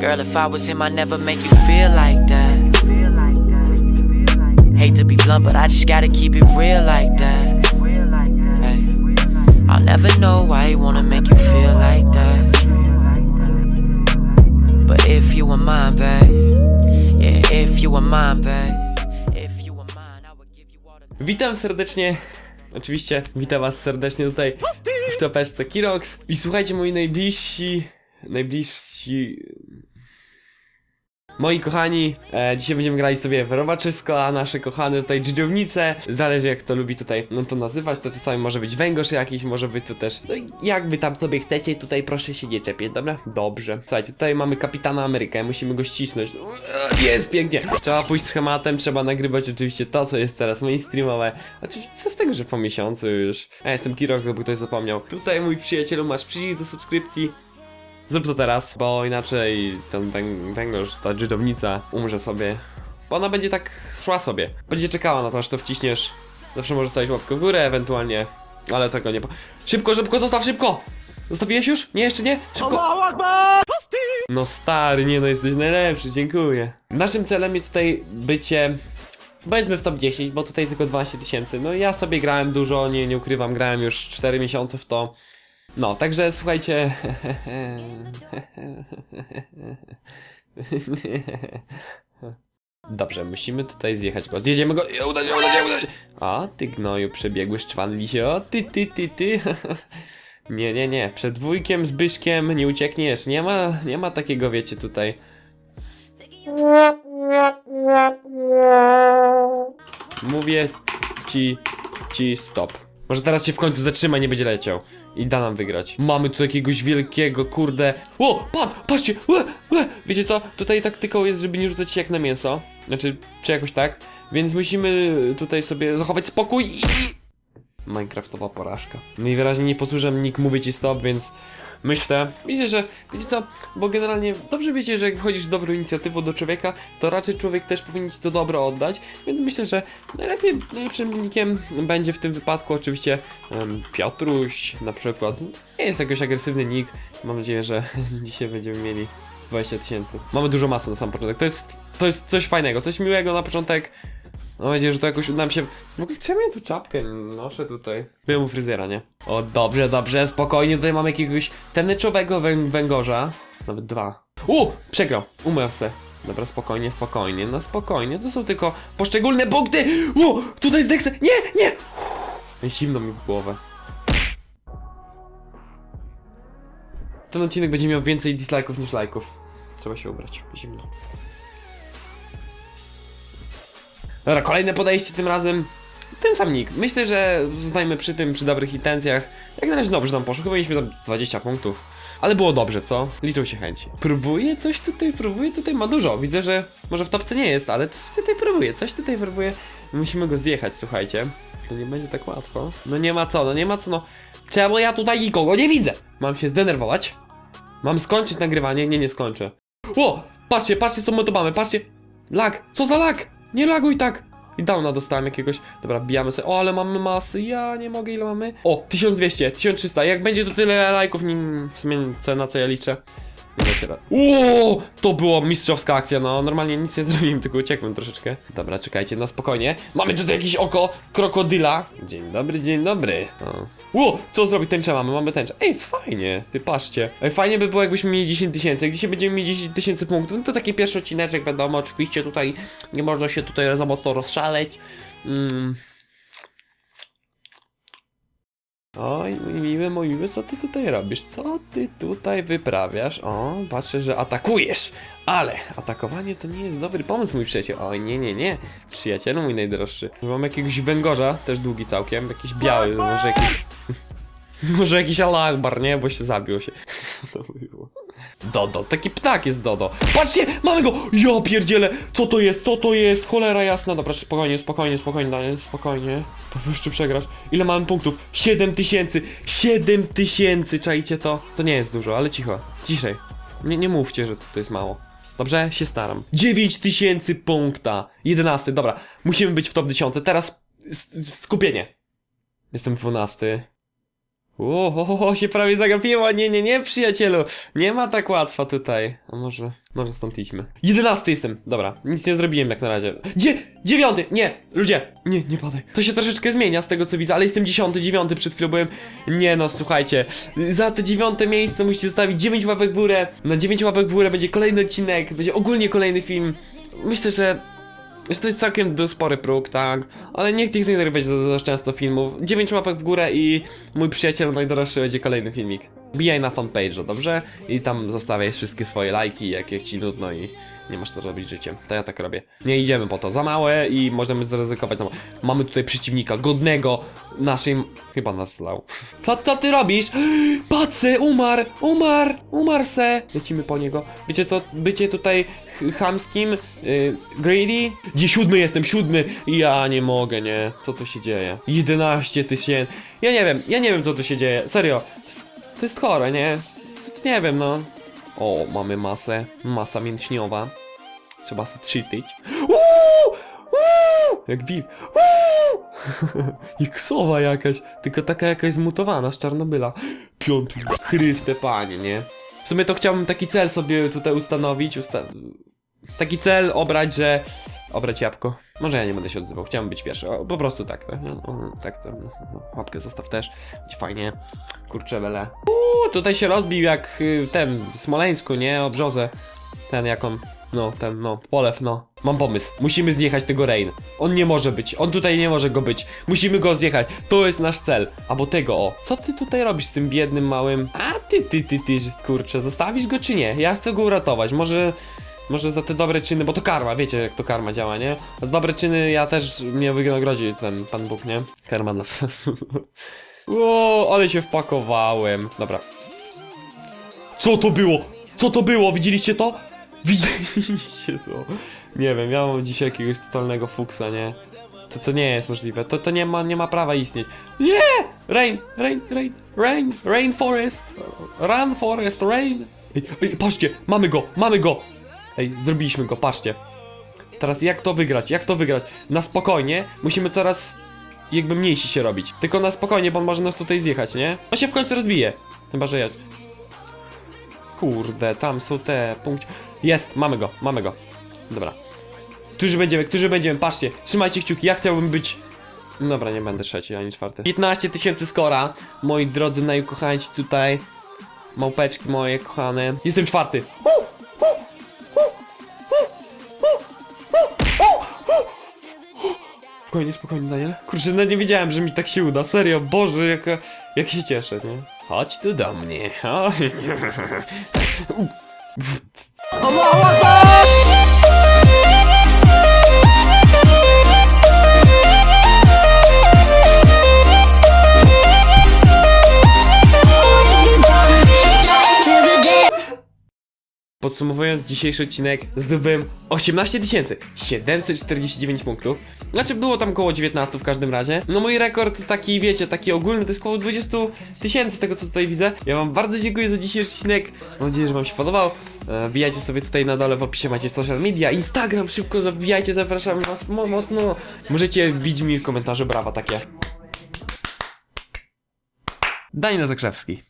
Girl, if I was him, I'd never make you feel like that. Hate to be blunt, but I just gotta keep it real like that. Hey. I'll never know why he wanna make you feel like that. But if you were mine, babe, yeah, if you were mine, babe. Witam serdecznie. Oczywiście, witam was serdecznie tutaj w czapeczce Kirox. I słuchajcie, moi najbliżsi. Najbliżsi. Moi kochani, e, dzisiaj będziemy grali sobie w robaczysko, a nasze kochane tutaj dżdżownice. Zależy jak to lubi tutaj no to nazywać, to czasami może być węgorz jakiś, może być to też. No jakby tam sobie chcecie, tutaj proszę się nie czepiać, dobra? Dobrze. Słuchajcie, tutaj mamy kapitana Amerykę, musimy go ścisnąć. No, Jest pięknie. Trzeba pójść schematem, trzeba nagrywać oczywiście to, co jest teraz mainstreamowe. Oczywiście, co z tego, że po miesiącu już. Ja jestem Kirok, jakby ktoś zapomniał. Tutaj mój przyjacielu masz przycisk do subskrypcji. Zrób to teraz, bo inaczej ten węg- węgorz, ta dżdżownica umrze sobie. Bo ona będzie tak szła sobie. Będzie czekała na to, aż to wciśniesz. Zawsze możesz stawić łapkę w górę ewentualnie. Ale tego nie po... Szybko, szybko, zostaw, szybko! Zostawiłeś już? Nie, jeszcze nie? Szybko! No stary, nie no, jesteś najlepszy, dziękuję. Naszym celem jest tutaj bycie... Powiedzmy w top 10, bo tutaj tylko 12 tysięcy. No ja sobie grałem dużo, nie, nie ukrywam, grałem już 4 miesiące w to. No, także słuchajcie. Dobrze, musimy tutaj zjechać go. Zjedziemy go. Uda się, uda się, uda się. A, ty gnoju, przebiegły szczwan. O, ty, ty, ty, ty. Nie, nie, nie. Przed wujkiem Zbyszkiem nie uciekniesz. Nie ma, nie ma takiego, wiecie, tutaj. Mówię ci, ci stop. Może teraz się w końcu zatrzyma nie będzie leciał. I da nam wygrać. Mamy tu jakiegoś wielkiego, kurde. O, patrz, patrzcie! Ue, ue. Wiecie co? Tutaj taktyką jest, żeby nie rzucać się jak na mięso. Znaczy, czy jakoś tak. Więc musimy tutaj sobie zachować spokój i... Minecraftowa porażka. Najwyraźniej nie posłużę nikt mówi ci stop, więc myślę, wiecie, że, wiecie co, bo generalnie dobrze wiecie, że jak wchodzisz z dobrą inicjatywą do człowieka, to raczej człowiek też powinien ci to dobro oddać, więc myślę, że najlepiej, najlepszym linkiem będzie w tym wypadku oczywiście em, Piotruś na przykład. Nie jest jakoś agresywny nick, mam nadzieję, że dzisiaj będziemy mieli 20 tysięcy. Mamy dużo masy na sam początek, to jest, to jest coś fajnego, coś miłego na początek. Mam nadzieję, że to jakoś uda mi się. W ogóle czemu ja tu czapkę noszę tutaj? Byłem u fryzjera, nie? O, dobrze, dobrze, spokojnie. Tutaj mamy jakiegoś tęczowego wę węgorza. Nawet dwa. U! Przegrał. Umarł se. Dobra, spokojnie, spokojnie, no spokojnie. To są tylko poszczególne punkty. U! Tutaj jest Dexter. Nie, nie! Uff, Zimno mi w głowę. Ten odcinek będzie miał więcej dislike'ów niż lajków. Trzeba się ubrać. Zimno. Dobra, kolejne podejście tym razem. Ten sam nick. Myślę, że zostańmy przy tym, przy dobrych intencjach. Jak na razie dobrze nam poszło. Chyba mieliśmy tam 20 punktów. Ale było dobrze, co? Liczą się chęci. Próbuję coś tutaj, próbuję tutaj, ma dużo. Widzę, że może w topce nie jest, ale coś tutaj próbuję, coś tutaj próbuję. Musimy go zjechać, słuchajcie. To nie będzie tak łatwo. No nie ma co, no nie ma co, no. Czemu ja tutaj nikogo nie widzę? Mam się zdenerwować? Mam skończyć nagrywanie? Nie, nie skończę. O! Patrzcie, patrzcie co my tu mamy, patrzcie! Lag! Co za lag? Nie laguj tak! I downa dostałem jakiegoś. Dobra, bijamy sobie. O, ale mamy masy. Ja nie mogę, ile mamy? O, 1200, 1300. Jak będzie to tyle lajków, nim w sumie co, na co ja liczę. Uuu, to była mistrzowska akcja, no normalnie nic nie zrobiłem, tylko uciekłem troszeczkę. Dobra, czekajcie, na spokojnie. Mamy tutaj jakieś oko krokodyla. Dzień dobry, dzień dobry. Ło, co zrobić? Tęczę mamy, mamy tęczę. Ej, fajnie, ty patrzcie. Ej, fajnie by było, jakbyśmy mieli 10 tysięcy. Jak dzisiaj będziemy mieć 10 tysięcy punktów, no to taki pierwszy odcineczek, wiadomo, oczywiście tutaj nie można się tutaj za mocno rozszaleć. Mm. Oj, miły, mój miły, co ty tutaj robisz? Co ty tutaj wyprawiasz? O, patrzę, że atakujesz! Ale atakowanie to nie jest dobry pomysł, mój przyjaciel. Oj, nie, nie, nie. Przyjacielu mój najdroższy. Mam jakiegoś węgorza, też długi całkiem, jakiś biały, może jakiś... Może jakiś Allah Akbar, nie? Bo się zabił się. To było? Dodo, taki ptak jest Dodo. Patrzcie, mamy go! Ja pierdzielę! Co to jest? Co to jest? Cholera jasna. Dobra, spokojnie, spokojnie, spokojnie, Daniel, spokojnie. Po jeszcze przegrasz. Ile mamy punktów? 7 tysięcy! 7 tysięcy! Czajcie to? To nie jest dużo, ale cicho. Ciszej. Nie, nie mówcie, że to jest mało. Dobrze? Się staram. 9 tysięcy punkta. 11, dobra. Musimy być w top 10. Teraz skupienie. Jestem 12. O, o, się prawie zagapiło. Nie, nie, nie, przyjacielu. Nie ma tak łatwo tutaj. A może, może stąd idźmy. Jedenasty jestem. Dobra, nic nie zrobiłem jak na razie. Dzie dziewiąty! Nie, ludzie! Nie, nie padaj. To się troszeczkę zmienia z tego co widzę, ale jestem dziesiąty, dziewiąty przed chwilą byłem. Nie no, słuchajcie. Za te dziewiąte miejsce musicie zostawić 9 łapek w górę. Na 9 łapek w górę będzie kolejny odcinek, będzie ogólnie kolejny film. Myślę, że to jest całkiem do spory próg, tak? Ale nie chcę nagrywać za, za często filmów. 9 łapek w górę i mój przyjaciel najdroższy będzie kolejny filmik. Bijaj na fanpage'u, dobrze? I tam zostawiaj wszystkie swoje lajki, jak, jak ci nudno i nie masz co robić życiem. To ja tak robię. Nie idziemy po to. Za małe i możemy zaryzykować. za ma- Mamy tutaj przeciwnika godnego naszej... Chyba nas zlał. Co, co ty robisz? Pacy, umarł, umarł, umarł se. Lecimy po niego. Wiecie to, bycie tutaj ch- chamskim, yy, greedy? Gdzie siódmy jestem, siódmy. Ja nie mogę, nie. Co tu się dzieje? 11 tysięcy. Ja nie wiem, ja nie wiem co tu się dzieje. Serio. To jest chore, nie? Nie wiem, no. O, mamy masę. Masa mięśniowa. Trzeba sobie cheatić. Uuu! Uuu! Jak wilk. Uuu! Jak sowa jakaś. Tylko taka jakaś zmutowana z Czarnobyla. Piąty. Chryste panie, nie? W sumie to chciałbym taki cel sobie tutaj ustanowić. Usta taki cel obrać, że... Obrać jabłko. Może ja nie będę się odzywał, chciałem być pierwszy. O, po prostu tak, tak, no, no, tak to, no, łapkę zostaw też. Będzie fajnie. Kurczę, wele. Uuu, tutaj się rozbił jak y, ten w Smoleńsku, nie? O brzozę. Ten jak on. No, ten, no, polew, no. Mam pomysł. Musimy zjechać tego Rain. On nie może być. On tutaj nie może go być. Musimy go zjechać. To jest nasz cel. Albo tego, o. Co ty tutaj robisz z tym biednym małym? A ty, ty, ty, ty, kurczę, zostawisz go czy nie? Ja chcę go uratować. Może. Może za te dobre czyny, bo to karma, wiecie jak to karma działa, nie? Za dobre czyny ja też mnie wynagrodzi ten Pan Bóg, nie? Karma psa. Ło, ale się wpakowałem. Dobra. Co to było? Co to było? Widzieliście to? Widzieliście to? Nie wiem, ja mam dzisiaj jakiegoś totalnego fuksa, nie? To, to nie jest możliwe. To, to nie ma, nie ma prawa istnieć. Nie! Rain, rain, rain, rain, rainforest, run forest, rain. Ej, ej, patrzcie, mamy go, mamy go. Ej, zrobiliśmy go, patrzcie. Teraz jak to wygrać? Jak to wygrać? Na spokojnie, musimy coraz jakby mniejsi się robić. Tylko na spokojnie, bo on może nas tutaj zjechać, nie? On się w końcu rozbije. Chyba, że ja... Kurde, tam są te punkty. Jest, mamy go, mamy go. Dobra. Którzy będziemy, którzy będziemy, patrzcie, trzymajcie kciuki, ja chciałbym być... Dobra, nie będę trzeci, ani czwarty. 15 tysięcy skora, moi drodzy najukochańci tutaj. Małpeczki moje kochane. Jestem czwarty. Spokojnie, spokojnie, Daniel. Kurczę, no nie wiedziałem, że mi tak się uda. Serio, Boże, jak, jak się cieszę, nie? Chodź tu do mnie. Chodź. Podsumowując dzisiejszy odcinek, zdobyłem 18 749 punktów. Znaczy było tam koło 19 w każdym razie. No mój rekord taki, wiecie, taki ogólny to jest koło 20 tysięcy z tego co tutaj widzę. Ja wam bardzo dziękuję za dzisiejszy odcinek. Mam nadzieję, że wam się podobał. E, Wbijajcie sobie tutaj na dole w opisie macie social media, Instagram, szybko zabijajcie, zapraszam was mo- mocno. Możecie bić mi w komentarzu brawa takie. Daniel Zakrzewski.